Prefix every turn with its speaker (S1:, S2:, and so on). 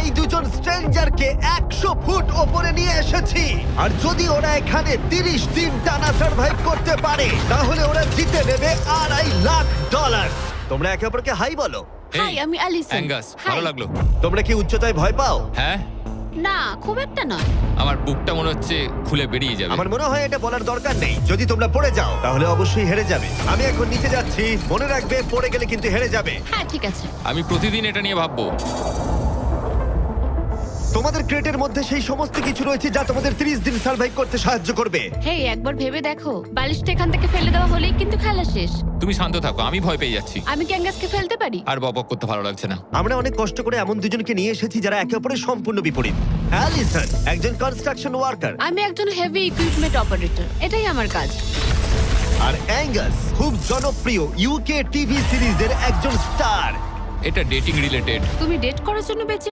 S1: এই দুজন স্ট্রেঞ্জারকে একশো ফুট ওপরে নিয়ে এসেছি। আর যদি ওরা এখানে তিরিশ দিন টানা সার্ভাইভ করতে পারে তাহলে ওরা জিতে নেবে আড়াই লাখ ডলার তোমরা একে অপরকে হাই বলো।
S2: হাই আমি অ্যালিসন
S3: অ্যাঙ্গাস ভালো লাগল।
S1: তোমরা কি উচ্চতায় ভয় পাও?
S3: হ্যাঁ?
S2: না খুব একটা নয়।
S3: আমার বুকটা মনে হচ্ছে খুলে বেরিয়ে যাবে।
S1: আমার মনে হয় এটা বলার দরকার নেই। যদি তোমরা পড়ে যাও তাহলে অবশ্যই হেরে যাবে। আমি এখন নিচে যাচ্ছি। মনে রাখবে পড়ে গেলে কিন্তু হেরে যাবে।
S2: হ্যাঁ ঠিক আছে।
S3: আমি প্রতিদিন এটা নিয়ে ভাববো।
S1: তোমাদের ক্রেটের মধ্যে সেই সমস্ত কিছু রয়েছে যা তোমাদের 30 দিন সার্ভাইভ করতে সাহায্য করবে।
S2: হেই একবার ভেবে দেখো। বালিশটা এখান থেকে ফেলে দেওয়া হলেই কিন্তু খেলা শেষ।
S3: তুমি শান্ত থাকো আমি ভয় পেয়ে যাচ্ছি।
S2: আমি ক্যাঙ্গাসকে ফেলতে পারি?
S3: আর বপক করতে ভালো লাগছে না।
S1: আমরা অনেক কষ্ট করে এমন দুজনকে নিয়ে এসেছি যারা একে অপরের সম্পূর্ণ বিপরীত। অ্যালিসন একজন কনস্ট্রাকশন ওয়ার্কার
S2: আমি একজন হেভি ইকুইপমেন্ট অপারেটর এটাই আমার কাজ।
S1: আর অ্যাঙ্গাস খুব জনপ্রিয় ইউকে টিভি সিরিজের একজন স্টার
S3: এটা ডেটিং রিলেটেড
S2: তুমি ডেট করার জন্য বেঁচে